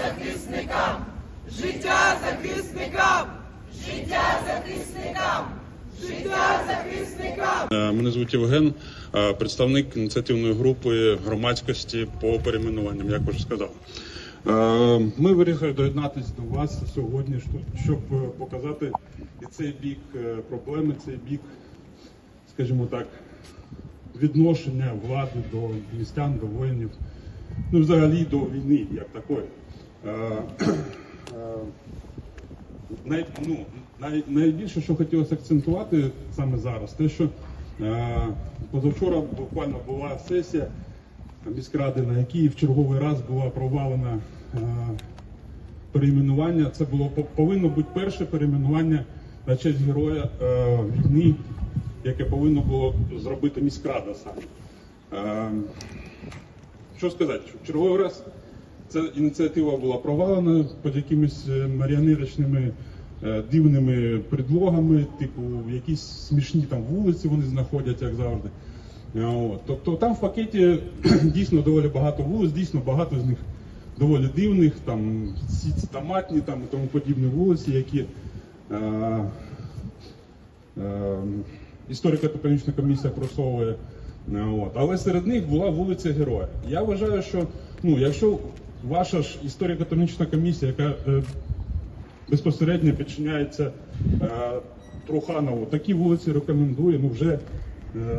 захисникам! Життя захисникам! Життя захисникам! Життя захисникам! Е, Мене звуть Євген, е, представник ініціативної групи громадськості по перейменуванням, як вже сказав. Е, Ми вирішили доєднатися до вас сьогодні, щоб показати і цей бік проблеми, цей бік, скажімо так, відношення влади до містян, до воїнів, ну взагалі до війни як такої. Е, е, най, ну, най, найбільше, що хотілося акцентувати саме зараз, те, що е, позавчора буквально була сесія міськради, на якій в черговий раз була провалена е, перейменування. Це було повинно бути перше перейменування на честь героя е, війни, яке повинно було зробити міськрада саме. Е, що сказати, що в черговий раз ця ініціатива була провалена під якимись е, маріонеточними е, дивними предлогами, типу якісь смішні там вулиці вони знаходять, як завжди. Е, От. Тобто там в пакеті дійсно доволі багато вулиць, дійсно багато з них доволі дивних, там ці томатні там, і тому подібні вулиці, які е, е, історико-топонічна комісія просовує. Е, От. Але серед них була вулиця Героя. Я вважаю, що ну, якщо ваша ж історико-топонічна комісія, яка е, безпосередньо підчиняється е, Труханову, такі вулиці рекомендує, ну вже е,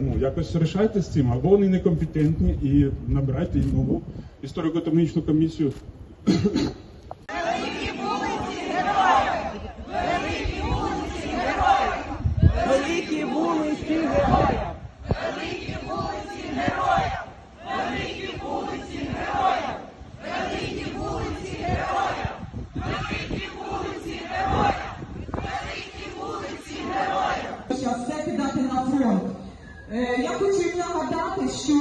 ну, якось рішайте з цим, або вони некомпетентні і набирайте нову історико-топонічну комісію. Великі вулиці героя! Зараз все кидати на фронт. Е, я хочу їм нагадати, що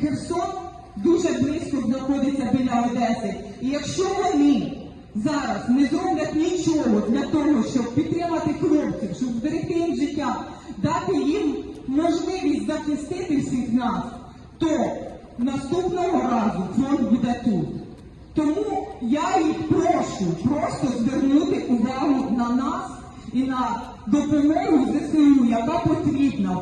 Херсон дуже близько знаходиться біля Одеси. І якщо вони зараз не зроблять нічого для того, щоб підтримати хлопців, щоб зберегти їм життя, дати їм можливість захистити всіх нас, то наступного разу фронт буде тут. Тому я їх прошу просто звернути увагу на нас і на допомогу ЗСУ, яка потрібна.